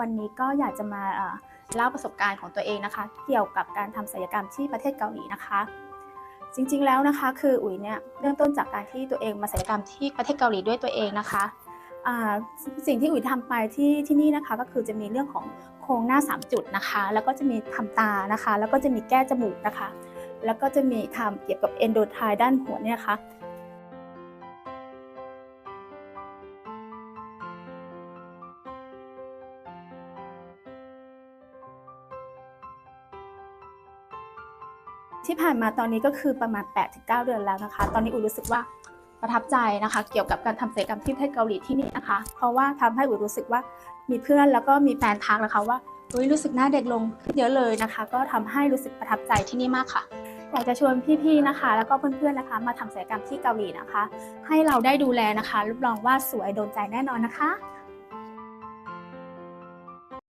วันนี้ก็อยากจะมาเล่าประสบการณ์ของตัวเองนะคะ เกี่ยวกับการทำศัลยกรรมที่ประเทศเกาหลีนะคะ จริงๆแล้วนะคะคืออุ๋ยเนี่ยเริ่มต้นจากการที่ตัวเองมาศัลยกรรมที่ประเทศเกาหลีด้วยตัวเองนะคะสิ่งที่อุ๋ยทำไปที่ที่นี่นะคะ ก็คือจะมีเรื่องของโครงหน้า 3 จุดนะคะ แล้วก็จะมีทำตานะคะ แล้วก็จะมีแก้จมูกนะคะ แล้วก็จะมีทำเกี่ยวกับเอนโดไทด้านหัวเนี่ยนะคะ ที่ผ่านมาตอนนี้ก็คือประมาณ 8-9 เดือนแล้วนะคะ ตอนนี้อุ๋รู้สึกว่าประทับใจนะคะ เกี่ยวกับการทำศัลยกรรมที่ประเทศเกาหลีที่นี่นะคะ เพราะว่าทำให้อุ๋รู้สึกว่ามีเพื่อนแล้วก็มีแฟนทักนะคะว่าอุ๋ยรู้สึกหน้าเด็กลงเยอะเลยนะคะ ก็ทำให้รู้สึกประทับใจที่นี่มากค่ะอยากจะชวนพี่ๆนะคะ แล้วก็เพื่อนๆนะคะ มาทำศัลยกรรมที่เกาหลีนะคะ ให้เราได้ดูแลนะคะรับรองว่าสวยโดนใจแน่นอนนะคะ